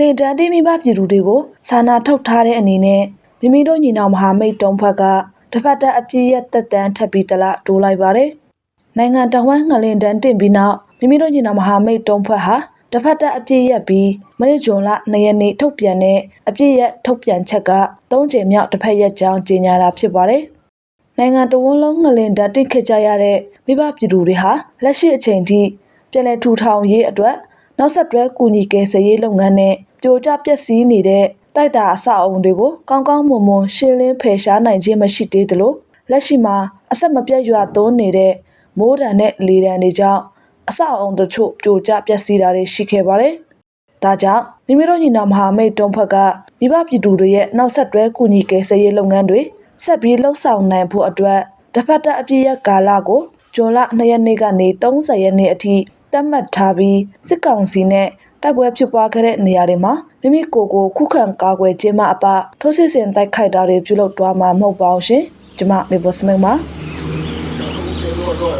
လင်တန်တိမိဘပြည်သူတွေကိုစာနာထုတ်ထားတဲ့အနေနဲ့မိမိတို့ညီနောင်မဟာမိတ်တုံးဖက်ကတစ်ဖက်သက်အပြည့်ရက်တက်တန်းထပ်ပြီးတလားတိုးလိုက်ပါတယ်။နိုင်ငံတော်ဝန်ငလင်တန်တင်ပြီးနောက်မိမိတို့ညီနောင်မဟာမိတ်တုံးဖက်ဟာတစ်ဖက်သက်အပြည့်ရက်ပြီးမနေ့ဂျွန်လ2ရက်နေ့ထုတ်ပြန်တဲ့အပြည့်ရက်ထုတ်ပြန်ချက်က၃ချိန်မြောက်တစ်ဖက်ရက်ကြောင်းကြေညာတာဖြစ်ပါတယ်။နိုင်ငံတော်ဝန်လုံးငလင်ဓာတ်တိခစ်ကြရတဲ့မိဘပြည်သူတွေဟာလက်ရှိအချိန်ထိ ပြည်내ထူထောင်ရေးအတွက်နောက်ဆက်တွဲကူညီကယ်ဆယ်ရေးလုပ်ငန်းနဲ့ပြိုကျပျက်စီးနေတဲ့တိုက်တာအဆောက်အအုံတွေကိုကောင်းကောင်းမွန်မွန်ရှင်းလင်းဖယ်ရှားနိုင်ခြင်းမရှိသေးသလိုလက်ရှိမှာအဆက်မပြတ်ရွာသွန်းနေတဲ့မိုးဒဏ်နဲ့လေဒဏ်တွေကြောင့်အဆောက်အအုံတို့ချို့ပြိုကျပျက်စီးတာတွေရှိခဲ့ပါတယ်။ဒါကြောင့်မိမိတို့ညီနောင်မဟာမိတ်တုံးဖက်ကမိဘပြည်သူတွေရဲ့နောက်ဆက်တွဲကူညီကယ်ဆယ်ရေးလုပ်ငန်းတွေဆက်ပြီးလှုပ်ဆောင်နိုင်ဖို့အတွက်တစ်ဖက်သက်အပြည့်ရကာလကိုဇွန်လ2ရက်နေ့ကနေ30ရက်နေ့အထိ သတ်မှတ်ထားပြီးစစ်ကောင်စီနဲ့တိုက်ပွဲဖြစ်ပွားခဲ့တဲ့နေရာတွေမှာမိမိကိုယ်ကိုခုခံကာကွယ်ခြင်းမှအပထိုးစစ်ဆင်တိုက်ခိုက်တာတွေပြုလုပ်သွားမှာမဟုတ်ပါဘူးရှင်။ကျွန်မမေဘောစမင်းပါတော့